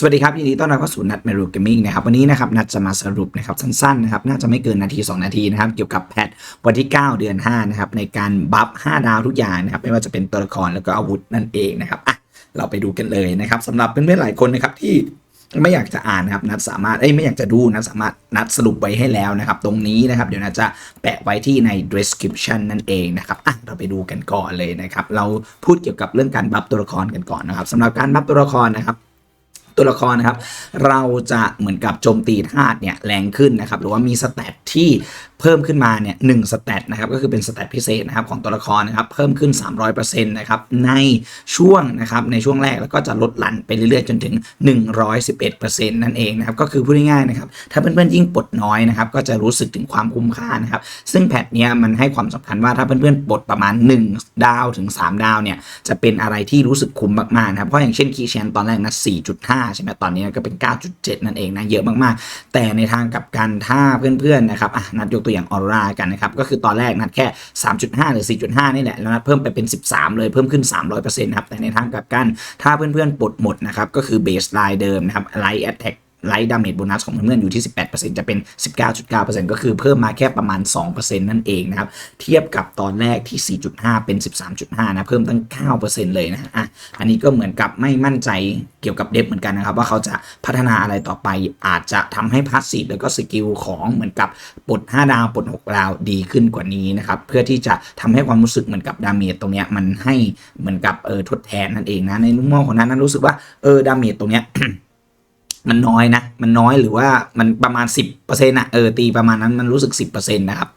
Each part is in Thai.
สวัสดีครับยินดีต้อนรับเข้าสู่นัดเมรูเกมมิ่งนะครับวันนี้นะครับนัดจะมาสรุปนะครับสั้นๆนะครับน่าจะไม่เกินนาที 2 นาทีนะครับเกี่ยวกับแพทวันที่ 9 เดือน5นะครับในการบัฟ5ดาวทุกอย่างนะครับไม่ว่าจะเป็นตัวละครแล้วก็อาวุธนั่นเองนะครับอะเราไปดูกันเลยนะครับสำหรับเพื่อนๆหลายคนนะครับที่ไม่อยากจะอ่านนะครับนัดสามารถเอ้ยไม่อยากจะดูนัดสามารถนัดสรุปไว้ให้แล้วนะครับตรงนี้นะครับเดี๋ยวนัดจะแปะไว้ที่ใน description นั่นเองนะครับอะเราไปดูกันก่อนเลยนะครับเราพูดเกี่ยวกับเรื่องการบัฟตัวละครกันก่อนนะครับสำหรับการบัฟตัวละครนะครับ ตัวละครนะครับ เราจะเหมือนกับโจมตีธาตุเนี่ยแรงขึ้นนะครับ หรือว่ามีสแตทที่ เพิ่มขึ้นมาเนี่ยหนึ่งสแตทนะครับก็คือเป็นสแตทพิเศษนะครับของตัวละครนะครับเพิ่มขึ้น 300%นะครับในช่วงนะครับในช่วงแรกแล้วก็จะลดหลั่นไปเรื่อยๆ จนถึง 111%นั่นเองนะครับก็คือพูดง่ายๆนะครับถ้าเพื่อนๆยิ่งปลดน้อยนะครับก็จะรู้สึกถึงความคุ้มค่านะครับซึ่งแพทเนี้ยมันให้ความสำคัญว่าถ้าเพื่อนๆปลดประมาณ 1 ดาวถึง 3 ดาวเนี่ยจะเป็นอะไรที่รู้สึกคุ้มมากๆนะครับเพราะอย่างเช่นคีแชนตอนแรกนะ4.5 ใช่ไหมตอนนี้ก็เป็น 9.7 นั่นเองนะเยอะมากๆ แต่ในทางกลับกันถ้าเพื่อนๆนะครับอะนัดยกตัวอย่างออร่ากันนะครับ ก็คือตอนแรกนัดแค่ 3.5 หรือ 4.5 นี่แหละ แล้วนัดเพิ่มไปเป็น 13 เลย เพิ่มขึ้น 300%ครับ แต่ในทางกลับกัน ถ้าเพื่อนๆปลดหมดนะครับ ก็คือเบสไลน์เดิมนะครับไลท์แอตแทก ไลท์ดาเมจโบนัสของเพื่อนๆอยู่ที่ 18%จะเป็น 19.9%ก็คือเพิ่มมาแค่ประมาณ 2%นั่นเองนะครับเทียบกับตอนแรกที่ 4.5 เป็น 13.5 นะเพิ่มตั้ง 9%เลยนะอะอันนี้ก็เหมือนกับไม่มั่นใจเกี่ยวกับเดฟเหมือนกันนะครับว่าเขาจะพัฒนาอะไรต่อไปอาจจะทำให้พาสซีฟแล้วก็สกิลของเหมือนกับปลด 5 ดาวปลด 6 ดาวดีขึ้นกว่านี้นะครับเพื่อที่จะทำให้ความรู้สึกเหมือนกับดาเมจตรงเนี้ยมันให้เหมือนกับเออทดแทนนั่นเองนะในมุมมองของนั้นนั้นรู้สึกว่าเออดาเมจตรงเนี้ย มันน้อยนะ มันน้อยหรือว่ามันประมาณ 10%นะเออตีประมาณนั้นมันรู้สึก 10%นะครับ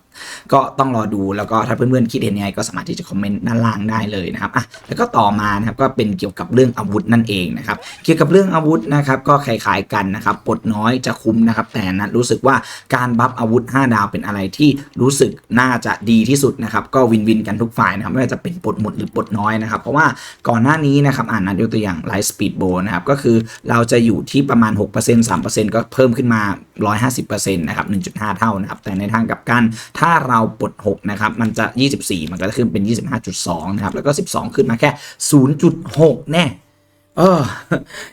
ก็ต้องรอดูแล้วก็ถ้าเพื่อนๆคิดเห็นยังไงก็สามารถที่จะคอมเมนต์ด้านล่างได้เลยนะครับอะแล้วก็ต่อมานะครับก็เป็นเกี่ยวกับเรื่องอาวุธนั่นเองนะครับเกี่ยวกับเรื่องอาวุธนะครับก็คล้ายๆกันนะครับปลดน้อยจะคุ้มนะครับแต่นัดรู้สึกว่าการบัฟอาวุธ 5 ดาวเป็นอะไรที่รู้สึกน่าจะดีที่สุดนะครับก็วินวินกันทุกฝ่ายนะครับไม่ว่าจะเป็นปลดหมดหรือปลดน้อยนะครับเพราะว่าก่อนหน้านี้นะครับอ่านนัดยกตัวอย่างไลท์สปีดโบนะครับก็คือเราจะอยู่ที่ประมาณ 6% 3%ก็เพิ่มขึ้นมา 150%นะครับ1.5 เท่านะครับแต่ในทางกับกันถ้้าเราปลด6นะครับมันจะ 24 มันก็จะขึ้นเป็น 25.2 นะครับ แล้วก็ 12 ขึ้นมาแค่ 0.6 แน่เออ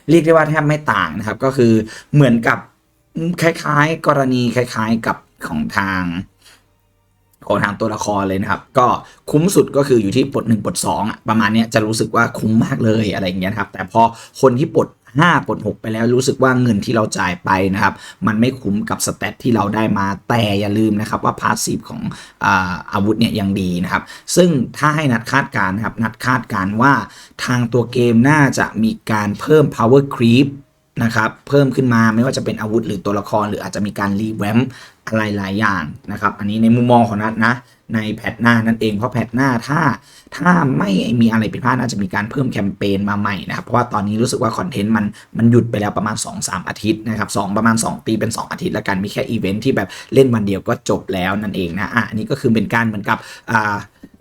เรียกได้ว่าแทบไม่ต่างนะครับ ก็คือเหมือนกับคล้ายๆ กรณีคล้ายๆกับของทางของทางตัวละครเลยนะครับ ก็คุ้มสุดก็คืออยู่ที่ปลด1ปลด2อะประมาณนี้จะรู้สึกว่าคุ้มมากเลยอะไรอย่างเงี้ยครับ แต่พอคนที่ปลด 5ปลด6 ไปแล้วรู้สึกว่าเงินที่เราจ่ายไปนะครับ มันไม่คุ้มกับสเตตที่เราได้มาแต่อย่าลืมนะครับว่าพาสซีฟของอาอาวุธเนี่ยยังดีนะครับ ซึ่งถ้าให้นัดคาดการณ์นะครับ นัดคาดการณ์ว่าทางตัวเกมน่าจะมีการเพิ่ม power creep นะครับเพิ่มขึ้นมาไม่ว่าจะเป็นอาวุธหรือตัวละคร หรืออาจจะมีการรีแวม หลายอย่างนะครับ อันนี้ในมุมมองของนัดนะ ในแพทหน้านั่นเองเพราะแพทหน้าถ้าถ้าไม่มีอะไรผิดพลาดน่าจะมีการเพิ่มแคมเปญมาใหม่นะครับ เพราะว่าตอนนี้รู้สึกว่าคอนเทนต์มันมันหยุดไปแล้วประมาณ 2-3 อาทิตย์นะครับสองประมาณ 2 ตีเป็น 2 อาทิตย์แล้วกัน มีแค่อีเวนท์ที่แบบเล่นวันเดียวก็จบแล้วนั่นเองนะอะอันนี้ก็คือเป็นการเหมือนกับอ่า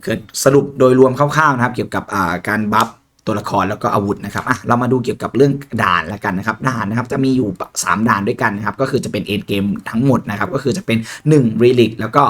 เกิดสรุปโดยรวมคร่าวๆนะครับ เกี่ยวกับอ่าการบัฟ ตัวละครแล้วก็อาวุธนะครับอะเรามาดูเกี่ยวกับเรื่องด่านแล้วกันนะครับด่านนะครับจะมีอยู่ 3 ด่านด้วยกันนะครับก็คือจะเป็นเอ็นเกมทั้งหมดนะครับก็คือจะเป็น1 r e l i c แล้วก็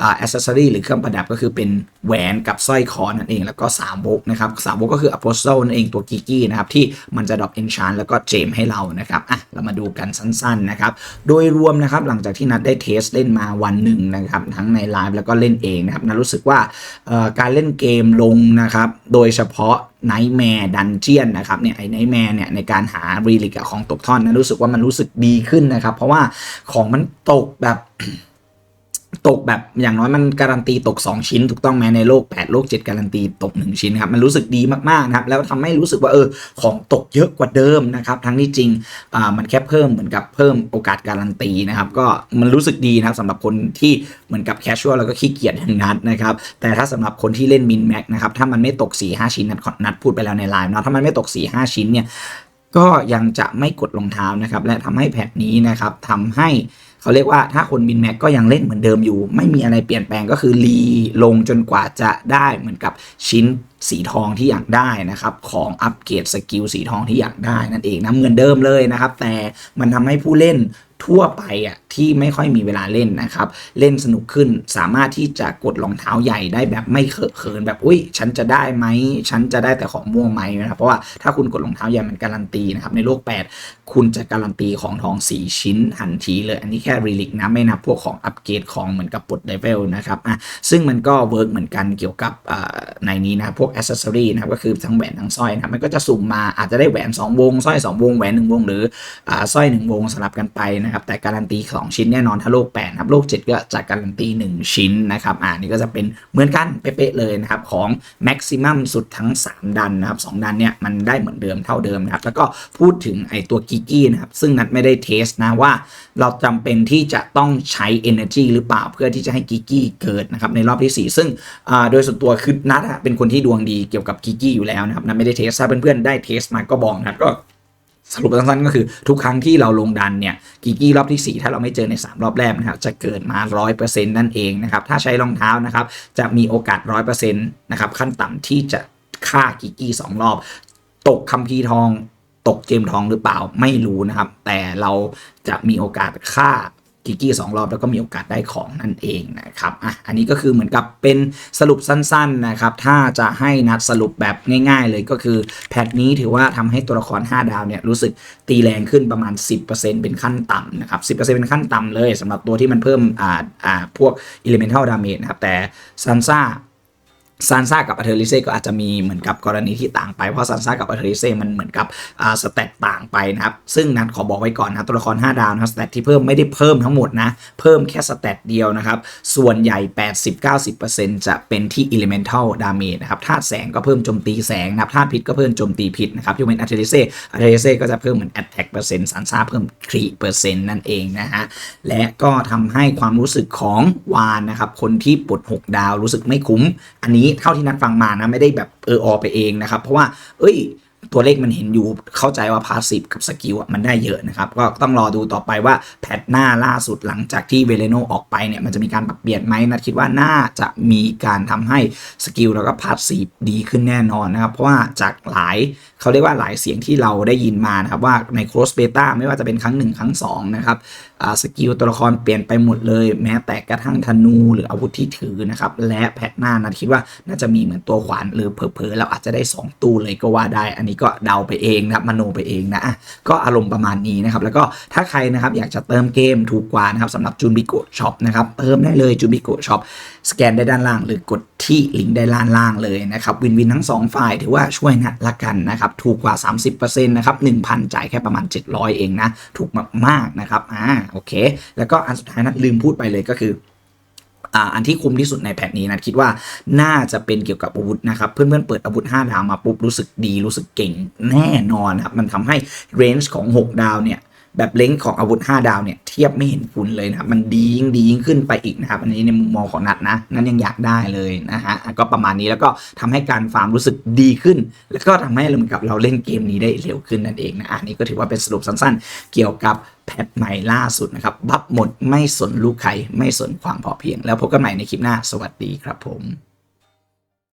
อ่า accessory หรือเครื่องประดับก็คือเป็นแหวนกับสร้อยคอนั่นเองแล้วก็สามวกนะครับสามวกก็คือ apostle นั่นเองตัวกิกกี้นะครับที่มันจะดรอป enchant แล้วก็เจมให้เรานะครับอะเรามาดูกันสั้นๆนะครับโดยรวมนะครับหลังจากที่นัดได้เทสเล่นมาวันหนึ่งนะครับทั้งในไลฟ์แล้วก็เล่นเองนะครับนัดรู้สึกว่าเอ่อการเล่นเกมลงนะครับโดยเฉพาะ ไนท์แมร์ดันเจียนนะครับเนี่ยไอ้ไนท์แมร์เนี่ยในการหารีลิกของตกท่อนนะรู้สึกว่ามันรู้สึกดีขึ้นนะครับ เพราะว่าของมันตกแบบ ตกแบบอย่างน้อยมันการันตีตก 2 ชิ้น ถูกต้องไหมในโลก 8 โลก 7 การันตีตก 1 ชิ้นครับมันรู้สึกดีมากๆนะครับแล้วทำให้รู้สึกว่าเออของตกเยอะกว่าเดิมนะครับทั้งที่จริงอ่ามันแค่เพิ่มเหมือนกับเพิ่มโอกาสการันตีนะครับก็มันรู้สึกดีนะครับสำหรับคนที่เหมือนกับแคชชวลแล้วก็ขี้เกียจอย่างนัดนะครับแต่ถ้าสำหรับคนที่เล่นมินแม็กนะครับถ้ามันไม่ตก4 5ชิ้นนัดนัดพูดไปแล้วในไลน์นะถ้ามันไม่ตก4 5ชิ้นเนี่ยก็ยังจะไม่กดรองเท้านะครับและทำให้แพทนี้นะครับทำให้ เขาเรียกว่าถ้าคนบินแม็กก็ยังเล่นเหมือนเดิมอยู่ ไม่มีอะไรเปลี่ยนแปลงก็คือรีลงจนกว่าจะได้เหมือนกับชิ้นสีทองที่อยากได้นะครับ ของอัปเกรดสกิลสีทองที่อยากได้นั่นเองนะเหมือนเดิมเลยนะครับ แต่มันทำให้ผู้เล่น ทั่วไปอะที่ไม่ค่อยมีเวลาเล่นนะครับ เล่นสนุกขึ้นสามารถที่จะกดรองเท้าใหญ่ได้แบบไม่เขินแบบอุ้ยฉันจะได้ไหมฉันจะได้แต่ของม่วงไหมนะครับเพราะว่าถ้าคุณกดรองเท้าใหญ่มันการันตีนะครับในโลก 8 คุณจะการันตีของทอง 4 ชิ้นทันทีเลย อันนี้แค่รีลิกนะไม่นับพวกของอัปเกรดของเหมือนกับปลดเลเวลนะครับอะซึ่งมันก็เวิร์กเหมือนกันเกี่ยวกับในนี้นะพวกอ c เซสซอรีนะครับก็คือทั้งแหวนทั้งสร้อยนะมันก็จะสุ่มมาอาจจะได้แหวน 2 วงสร้อย 2 วงแหวน 1 วง หรือสร้อย 1 วงสลับกันไปนะครับ แต่การันตี 2 ชิ้นแน่นอนถ้าโลก8นะครับโลก 7 ก็จะการันตี 1 ชิ้นนะครับอ่านี่ก็จะเป็นเหมือนกันเป๊ะเลยนะครับของแม็กซิมัมสุดทั้ง 3 ดันนะครับ2ดันเนี่ยมันได้เหมือนเดิมเท่าเดิมนะครับแล้วก็พูดถึงไอตัวกิกกี้นะครับซึ่งนัดไม่ได้เทสนะว่า เราจำเป็นที่จะต้องใช้ energy หรือเปล่าเพื่อที่จะให้กิกกี้เกิดนะครับในรอบที่ 4 ซึ่งอ่าโดยส่วนตัวคือนัดเป็นคนที่ดวงดีเกี่ยวกับกิกกี้อยู่แล้วนะครับนัดไม่ได้เทสถ้าเพื่อนๆได้เทสมาก็บอกนะก็ สรุปสั้นๆก็คือทุกครั้งที่เราลงดันเนี่ยกีกี้รอบที่ 4 ถ้าเราไม่เจอใน 3 รอบแรกนะครับจะเกิดมา 100%นั่นเองนะครับถ้าใช้รองเท้านะครับจะมีโอกาส 100%นะครับขั้นต่ำที่จะฆ่ากีกี้ 2 รอบ ตกคัมภีร์ทอง ตกเจมทองหรือเปล่าไม่รู้นะครับ แต่เราจะมีโอกาสฆ่า กิกกี้สองรอบแล้วก็มีโอกาสได้ของนั่นเองนะครับอะอันนี้ก็คือเหมือนกับเป็นสรุปสั้นๆนะครับ ถ้าจะให้นัดสรุปแบบง่าย ๆ เลยก็คือแพทนี้ถือว่าทำให้ตัวละคร 5 ดาวเนี่ยรู้สึกตีแรงขึ้นประมาณ 10%เป็นขั้นต่ำนะครับ10%เป็นขั้นต่ำเลยสำหรับตัวที่มันเพิ่มอ่าอ่าพวก Elemental Damage นะครับแต่ซันซ่า ซานซ่ากับอัเทอริเซ่ก็อาจจะมีเหมือนกับกรณีที่ต่างไป เพราะซานซ่ากับอัเทอริเซ่มันเหมือนกับสเตตต่างไปนะครับ ซึ่งนันขอบอกไว้ก่อนนะตัวละคร 5 ดาวนะสเตตที่เพิ่มไม่ได้เพิ่มทั้งหมดนะ เพิ่มแค่สเตตเดียวนะครับ ส่วนใหญ่ 80-90%จะเป็นที่ Elemental Damage นะครับธาตุแสงก็เพิ่มโจมตีแสงนะครับธาตุพิษก็เพิ่มโจมตีพิษนะครับยกเว้นอัเทอริเซ่อัเทอริเซ่ก็จะเพิ่มเหมือน Attack เปอร์เซ็นต์ซานซ่าเพิ่มครีเปอร์เซ็นต์นั่นเองนะฮะและก็ทำให้ความรู้สึกของวานนะครับคนที่ปลด6ดาวรู้สึกไม่คุ้มอันนี้เท่าที่นัดฟังมานะไม่ได้แบบเอออไปเองนะครับ เพราะว่า เอ้ย ตัวเลขมันเห็นอยู่เข้าใจว่าพาสซีฟกับสกิลมันได้เยอะนะครับ ก็ต้องรอดูต่อไปว่าแพทหน้าล่าสุดหลังจากที่เวเลโนออกไปเนี่ยมันจะมีการปรับเปลี่ยนไหมนัดคิดว่าน่าจะมีการทำให้สกิลแล้วก็พาสซีฟดีขึ้นแน่นอนนะครับ เพราะว่าจากหลายเขาเรียกว่าหลายเสียงที่เราได้ยินมานะครับว่าในโครสเบต้าไม่ว่าจะเป็นครั้งหนึ่งครั้งสองนะครับสกิลตัวละครเปลี่ยนไปหมดเลย แม้แต่กระทั่งธนูหรืออาวุธที่ถือนะครับ และแพทหน้านัดคิดว่าน่าจะมีเหมือนตัวขวานหรือเผลอๆเราอาจจะได้ 2 ตู้เลยก็ว่าได้อันนี้ก็เดาไปเองนะครับมโนไปเองนะก็อารมณ์ประมาณนี้นะครับแล้วก็ถ้าใครนะครับอยากจะเติมเกมถูกกว่านะครับสำหรับจูนบิโกช็อปนะครับเติมได้เลยจูนบิโกช็อปสแกนได้ด้านล่าง หรือกดที่ลิงก์ได้ด้านล่างเลยนะครับวินวินทั้ง 2 ฝ่ายถือว่าช่วยนัดละกันนะครับถูกกว่า 30%นะครับ1,000 จ่ายแค่ประมาณ 700 เองนะ ถูกมากๆนะครับอ่าโอเค แล้วก็อันสุดท้ายนัดลืมพูดไปเลยก็คือ อ่าอันที่คุ้มที่สุดในแพทนี้นะคิดว่าน่าจะเป็นเกี่ยวกับอาวุธนะครับ เพื่อนๆเปิดอาวุธ 5 ดาวมาปุ๊บรู้สึกดีรู้สึกเก่งแน่นอนครับ มันทำให้เรนจ์ของ 6 ดาวเนี่ย แบบเล้งของอาวุธ 5 ดาวเนี่ยเทียบไม่เห็นฝุ่นเลยนะครับมันดียิ่งดียิ่งขึ้นไปอีกนะครับ อันนี้ในมุมมองของนัดนะนั้นยังอยากได้เลยนะฮะก็ประมาณนี้แล้วก็ทำให้การฟาร์มรู้สึกดีขึ้น แล้วก็ทำให้เหมือนกับเราเล่นเกมนี้ได้เร็วขึ้นนั่นเองนะอันนี้ก็ถือว่าเป็นสรุปสั้นๆ เกี่ยวกับแพทใหม่ล่าสุดนะครับ บัฟหมดไม่สนลูกใครไม่สนความพอเพียง แล้วพบกันใหม่ในคลิปหน้าสวัสดีครับผม